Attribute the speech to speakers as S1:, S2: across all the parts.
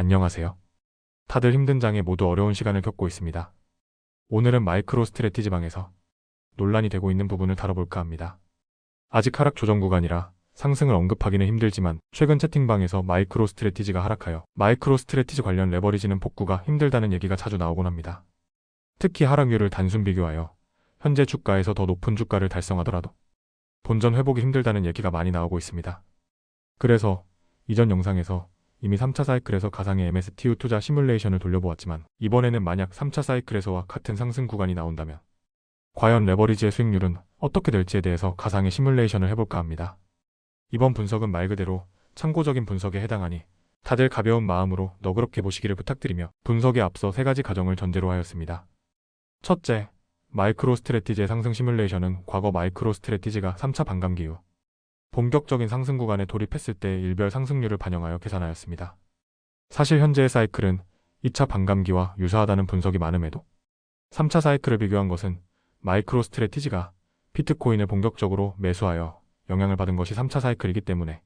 S1: 안녕하세요. 다들 힘든 장에 모두 어려운 시간을 겪고 있습니다. 오늘은 마이크로 스트레티지 방에서 논란이 되고 있는 부분을 다뤄볼까 합니다. 아직 하락 조정 구간이라 상승을 언급하기는 힘들지만 최근 채팅방에서 마이크로 스트레티지가 하락하여 마이크로 스트레티지 관련 레버리지는 복구가 힘들다는 얘기가 자주 나오곤 합니다. 특히 하락률을 단순 비교하여 현재 주가에서 더 높은 주가를 달성하더라도 본전 회복이 힘들다는 얘기가 많이 나오고 있습니다. 그래서 이전 영상에서 이미 3차 사이클에서 가상의 MSTU 투자 시뮬레이션을 돌려보았지만 이번에는 만약 3차 사이클에서와 같은 상승 구간이 나온다면 과연 레버리지의 수익률은 어떻게 될지에 대해서 가상의 시뮬레이션을 해볼까 합니다. 이번 분석은 말 그대로 참고적인 분석에 해당하니 다들 가벼운 마음으로 너그럽게 보시기를 부탁드리며 분석에 앞서 세 가지 가정을 전제로 하였습니다. 첫째, 마이크로 스트레티지의 상승 시뮬레이션은 과거 마이크로 스트레티지가 3차 반감기 이후 본격적인 상승 구간에 돌입했을 때 일별 상승률을 반영하여 계산하였습니다. 사실 현재의 사이클은 2차 반감기와 유사하다는 분석이 많음에도 3차 사이클을 비교한 것은 마이크로 스트레티지가 비트코인을 본격적으로 매수하여 영향을 받은 것이 3차 사이클이기 때문에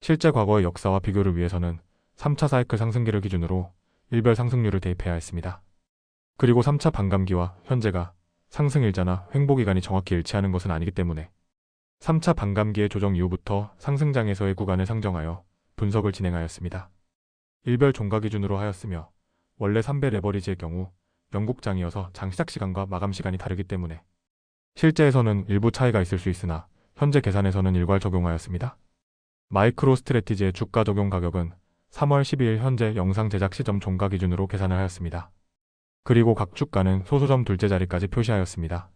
S1: 실제 과거의 역사와 비교를 위해서는 3차 사이클 상승기를 기준으로 일별 상승률을 대입해야 했습니다. 그리고 3차 반감기와 현재가 상승 일자나 횡보 기간이 정확히 일치하는 것은 아니기 때문에 3차 반감기의 조정 이후부터 상승장에서의 구간을 상정하여 분석을 진행하였습니다. 일별 종가 기준으로 하였으며 원래 3배 레버리지의 경우 영국장이어서 장 시작 시간과 마감 시간이 다르기 때문에 실제에서는 일부 차이가 있을 수 있으나 현재 계산에서는 일괄 적용하였습니다. 마이크로 스트레티지의 주가 적용 가격은 3월 12일 현재 영상 제작 시점 종가 기준으로 계산을 하였습니다. 그리고 각 주가는 소수점 둘째 자리까지 표시하였습니다.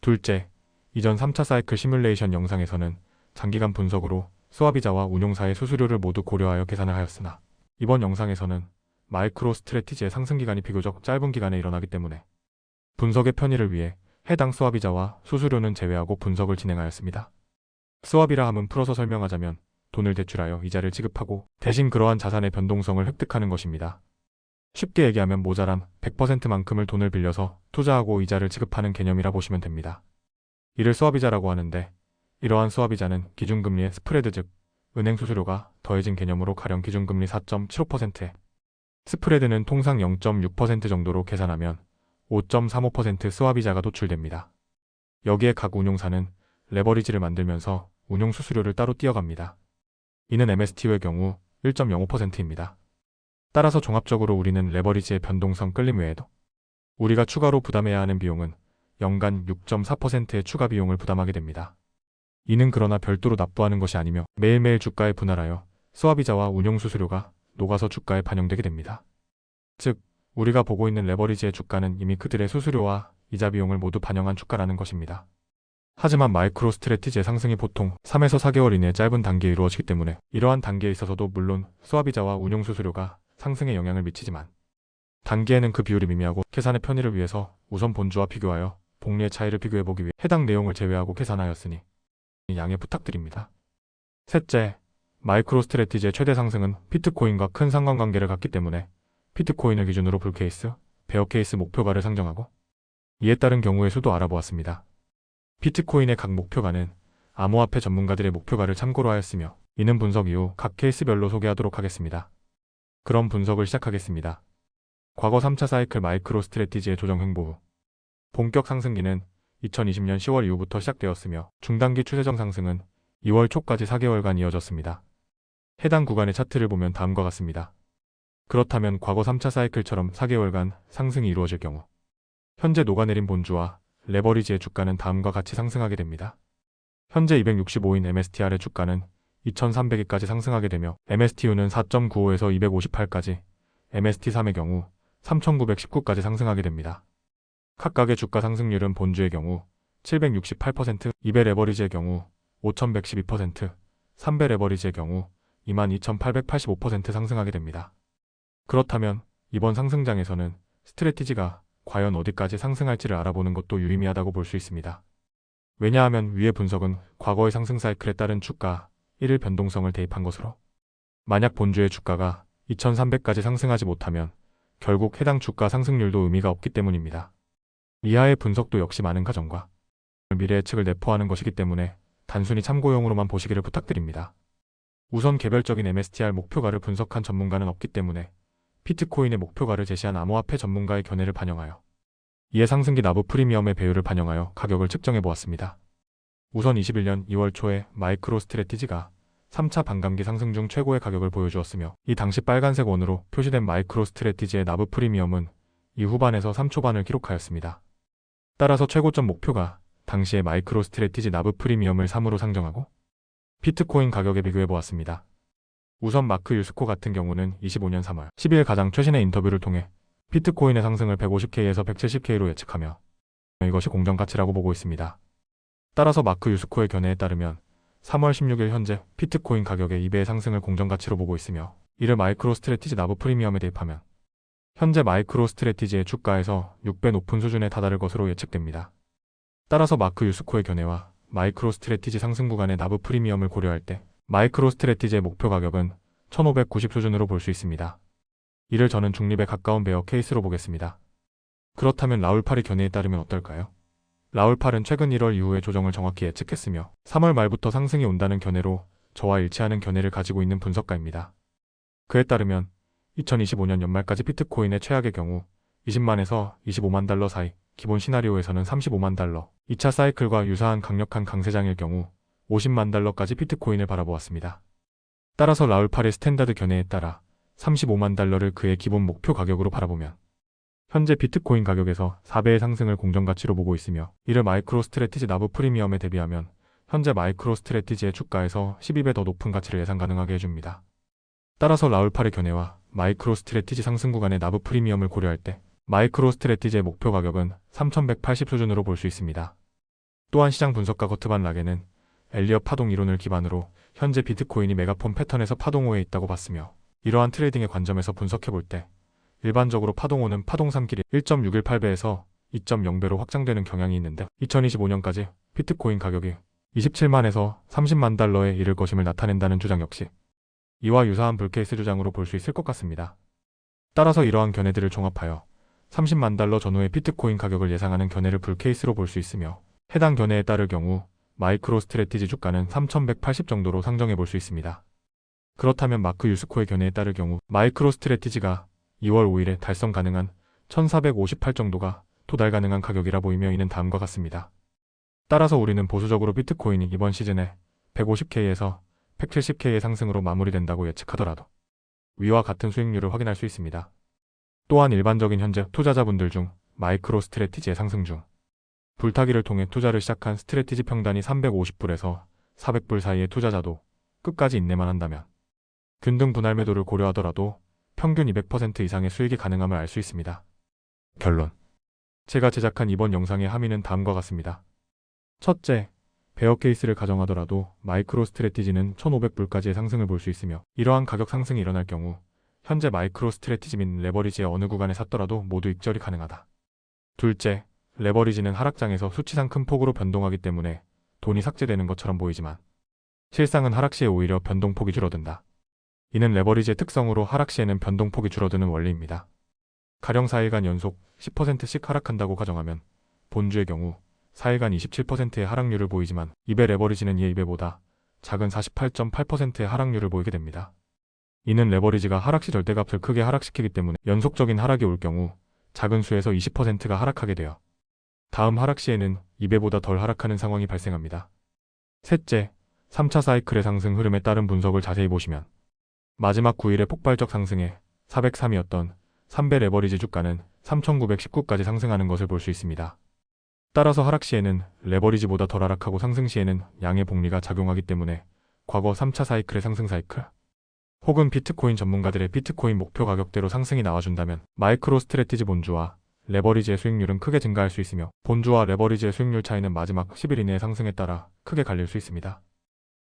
S1: 둘째, 이전 3차 사이클 시뮬레이션 영상에서는 장기간 분석으로 수화비자와 운용사의 수수료를 모두 고려하여 계산을 하였으나 이번 영상에서는 마이크로 스트레티지의 상승 기간이 비교적 짧은 기간에 일어나기 때문에 분석의 편의를 위해 해당 수화비자와 수수료는 제외하고 분석을 진행하였습니다. 수화비라 함은 풀어서 설명하자면 돈을 대출하여 이자를 지급하고 대신 그러한 자산의 변동성을 획득하는 것입니다. 쉽게 얘기하면 모자람 100%만큼을 돈을 빌려서 투자하고 이자를 지급하는 개념이라 보시면 됩니다. 이를 수화비자라고 하는데 이러한 수화비자는 기준금리의 스프레드 즉 은행 수수료가 더해진 개념으로 가령 기준금리 4.75%에 스프레드는 통상 0.6% 정도로 계산하면 5.35% 수화비자가 도출됩니다. 여기에 각 운용사는 레버리지를 만들면서 운용 수수료를 따로 띄어갑니다. 이는 MSTU의 경우 1.05%입니다. 따라서 종합적으로 우리는 레버리지의 변동성 끌림 외에도 우리가 추가로 부담해야 하는 비용은 연간 6.4%의 추가 비용을 부담하게 됩니다. 이는 그러나 별도로 납부하는 것이 아니며 매일매일 주가에 분할하여 수화비자와 운용수수료가 녹아서 주가에 반영되게 됩니다. 즉, 우리가 보고 있는 레버리지의 주가는 이미 그들의 수수료와 이자 비용을 모두 반영한 주가라는 것입니다. 하지만 마이크로 스트레티지의 상승이 보통 3에서 4개월 이내 짧은 단계에 이루어지기 때문에 이러한 단계에 있어서도 물론 수화비자와 운용수수료가 상승에 영향을 미치지만 단기에는 그 비율이 미미하고 계산의 편의를 위해서 우선 본주와 비교하여 복리의 차이를 비교해보기 위해 해당 내용을 제외하고 계산하였으니 양해 부탁드립니다. 셋째, 마이크로 스트레티지의 최대 상승은 피트코인과 큰 상관관계를 갖기 때문에 피트코인을 기준으로 불케이스, 베어케이스 목표가를 상정하고 이에 따른 경우의 수도 알아보았습니다. 비트코인의 각 목표가는 암호화폐 전문가들의 목표가를 참고로 하였으며 이는 분석 이후 각 케이스별로 소개하도록 하겠습니다. 그럼 분석을 시작하겠습니다. 과거 3차 사이클 마이크로 스트레티지의 조정 횡보 후 본격 상승기는 2020년 10월 이후부터 시작되었으며 중단기 추세적 상승은 2월 초까지 4개월간 이어졌습니다. 해당 구간의 차트를 보면 다음과 같습니다. 그렇다면 과거 3차 사이클처럼 4개월간 상승이 이루어질 경우 현재 녹아내린 본주와 레버리지의 주가는 다음과 같이 상승하게 됩니다. 현재 265인 MSTR의 주가는 2300위까지 상승하게 되며 MSTU는 4.95에서 258까지, MST3의 경우 3919까지 상승하게 됩니다. 각각의 주가 상승률은 본주의 경우 768%, 2배 레버리지의 경우 5112%, 3배 레버리지의 경우 22,885% 상승하게 됩니다. 그렇다면 이번 상승장에서는 스트레티지가 과연 어디까지 상승할지를 알아보는 것도 유의미하다고 볼 수 있습니다. 왜냐하면 위의 분석은 과거의 상승 사이클에 따른 주가 1일 변동성을 대입한 것으로 만약 본주의 주가가 2300까지 상승하지 못하면 결국 해당 주가 상승률도 의미가 없기 때문입니다. 이하의 분석도 역시 많은 가정과 미래 예측을 내포하는 것이기 때문에 단순히 참고용으로만 보시기를 부탁드립니다. 우선 개별적인 MSTR 목표가를 분석한 전문가는 없기 때문에 피트코인의 목표가를 제시한 암호화폐 전문가의 견해를 반영하여 이에 상승기 나부 프리미엄의 배율을 반영하여 가격을 측정해 보았습니다. 우선 21년 2월 초에 마이크로 스트레티지가 3차 반감기 상승 중 최고의 가격을 보여주었으며 이 당시 빨간색 원으로 표시된 마이크로 스트레티지의 나부 프리미엄은 이 후반에서 3초반을 기록하였습니다. 따라서 최고점 목표가 당시의 마이크로 스트레티지 나부 프리미엄을 3으로 상정하고 피트코인 가격에 비교해 보았습니다. 우선 마크 유스코 같은 경우는 25년 3월 10일 가장 최신의 인터뷰를 통해 피트코인의 상승을 150K에서 170K로 예측하며 이것이 공정 가치라고 보고 있습니다. 따라서 마크 유스코의 견해에 따르면 3월 16일 현재 피트코인 가격의 2배의 상승을 공정 가치로 보고 있으며 이를 마이크로 스트레티지 나부 프리미엄에 대입하면 현재 마이크로 스트레티지의 주가에서 6배 높은 수준에 다다를 것으로 예측됩니다. 따라서 마크 유스코의 견해와 마이크로 스트레티지 상승 구간의 나부 프리미엄을 고려할 때 마이크로 스트레티지의 목표 가격은 1590 수준으로 볼 수 있습니다. 이를 저는 중립에 가까운 베어 케이스로 보겠습니다. 그렇다면 라울파리 견해에 따르면 어떨까요? 라울팔은 최근 1월 이후의 조정을 정확히 예측했으며 3월 말부터 상승이 온다는 견해로 저와 일치하는 견해를 가지고 있는 분석가입니다. 그에 따르면 2025년 연말까지 비트코인의 최악의 경우 20만에서 25만 달러 사이, 기본 시나리오에서는 35만 달러, 2차 사이클과 유사한 강력한 강세장일 경우 50만 달러까지 비트코인을 바라보았습니다. 따라서 라울팔의 스탠다드 견해에 따라 35만 달러를 그의 기본 목표 가격으로 바라보면 현재 비트코인 가격에서 4배의 상승을 공정가치로 보고 있으며 이를 마이크로 스트레티지 나부 프리미엄에 대비하면 현재 마이크로 스트레티지의 주가에서 12배 더 높은 가치를 예상 가능하게 해줍니다. 따라서 라울팔의 견해와 마이크로 스트레티지 상승 구간의 나부 프리미엄을 고려할 때 마이크로 스트레티지의 목표 가격은 3180 수준으로 볼 수 있습니다. 또한 시장 분석가 거트반 락에는 엘리엇 파동 이론을 기반으로 현재 비트코인이 메가폰 패턴에서 파동호에 있다고 봤으며 이러한 트레이딩의 관점에서 분석해 볼 때 일반적으로 파동호는 파동 3길이 1.618배에서 2.0배로 확장되는 경향이 있는데 2025년까지 비트코인 가격이 27만에서 30만 달러에 이를 것임을 나타낸다는 주장 역시 이와 유사한 불케이스 주장으로 볼 수 있을 것 같습니다. 따라서 이러한 견해들을 종합하여 30만 달러 전후의 비트코인 가격을 예상하는 견해를 불케이스로 볼 수 있으며 해당 견해에 따를 경우 마이크로 스트레티지 주가는 3180 정도로 상정해 볼 수 있습니다. 그렇다면 마크 유스코의 견해에 따를 경우 마이크로 스트레티지가 2월 5일에 달성 가능한 1458 정도가 도달 가능한 가격이라 보이며 이는 다음과 같습니다. 따라서 우리는 보수적으로 비트코인이 이번 시즌에 150K에서 170K의 상승으로 마무리된다고 예측하더라도 위와 같은 수익률을 확인할 수 있습니다. 또한 일반적인 현재 투자자분들 중 마이크로 스트레티지의 상승 중 불타기를 통해 투자를 시작한 스트레티지 평단이 350불에서 400불 사이의 투자자도 끝까지 인내만 한다면 균등 분할 매도를 고려하더라도 평균 200% 이상의 수익이 가능함을 알 수 있습니다. 결론. 제가 제작한 이번 영상의 함의는 다음과 같습니다. 첫째, 베어 케이스를 가정하더라도 마이크로 스트레티지는 1,500불까지의 상승을 볼 수 있으며 이러한 가격 상승이 일어날 경우 현재 마이크로 스트레티지 및 레버리지의 어느 구간에 샀더라도 모두 익절이 가능하다. 둘째, 레버리지는 하락장에서 수치상 큰 폭으로 변동하기 때문에 돈이 삭제되는 것처럼 보이지만 실상은 하락 시에 오히려 변동폭이 줄어든다. 이는 레버리지의 특성으로 하락 시에는 변동폭이 줄어드는 원리입니다. 가령 4일간 연속 10%씩 하락한다고 가정하면 본주의 경우 4일간 27%의 하락률을 보이지만 2배 레버리지는 이의 2배보다 작은 48.8%의 하락률을 보이게 됩니다. 이는 레버리지가 하락시 절대값을 크게 하락시키기 때문에 연속적인 하락이 올 경우 작은 수에서 20%가 하락하게 되어 다음 하락 시에는 2배보다 덜 하락하는 상황이 발생합니다. 셋째, 3차 사이클의 상승 흐름에 따른 분석을 자세히 보시면 마지막 9일의 폭발적 상승에 403이었던 3배 레버리지 주가는 3,919까지 상승하는 것을 볼 수 있습니다. 따라서 하락 시에는 레버리지보다 덜 하락하고 상승 시에는 양의 복리가 작용하기 때문에 과거 3차 사이클의 상승 사이클 혹은 비트코인 전문가들의 비트코인 목표 가격대로 상승이 나와준다면 마이크로 스트레티지 본주와 레버리지의 수익률은 크게 증가할 수 있으며 본주와 레버리지의 수익률 차이는 마지막 10일 이내의 상승에 따라 크게 갈릴 수 있습니다.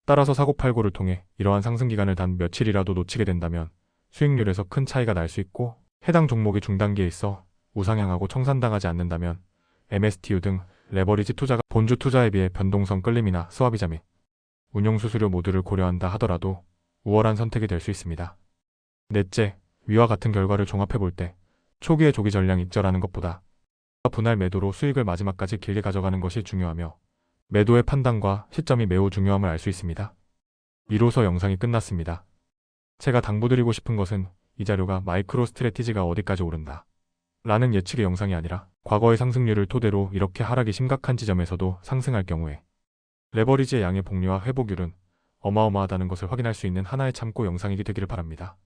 S1: 따라서 사고팔고를 통해 이러한 상승 기간을 단 며칠이라도 놓치게 된다면 수익률에서 큰 차이가 날 수 있고 해당 종목이 중단기에 있어 우상향하고 청산당하지 않는다면 MSTU 등 레버리지 투자가 본주 투자에 비해 변동성 끌림이나 스와비자 및 운용 수수료 모두를 고려한다 하더라도 우월한 선택이 될 수 있습니다. 넷째, 위와 같은 결과를 종합해 볼 때 초기의 조기 전량 입절하는 것보다 분할 매도로 수익을 마지막까지 길게 가져가는 것이 중요하며 매도의 판단과 시점이 매우 중요함을 알 수 있습니다. 이로써 영상이 끝났습니다. 제가 당부드리고 싶은 것은 이 자료가 마이크로 스트레티지가 어디까지 오른다. 라는 예측의 영상이 아니라 과거의 상승률을 토대로 이렇게 하락이 심각한 지점에서도 상승할 경우에 레버리지의 양의 복리와 회복률은 어마어마하다는 것을 확인할 수 있는 하나의 참고 영상이기 되기를 바랍니다.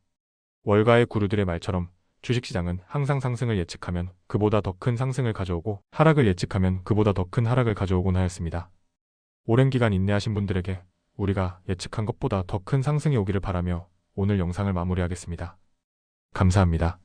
S1: 월가의 구루들의 말처럼 주식시장은 항상 상승을 예측하면 그보다 더 큰 상승을 가져오고 하락을 예측하면 그보다 더 큰 하락을 가져오곤 하였습니다. 오랜 기간 인내하신 분들에게 우리가 예측한 것보다 더 큰 상승이 오기를 바라며 오늘 영상을 마무리하겠습니다. 감사합니다.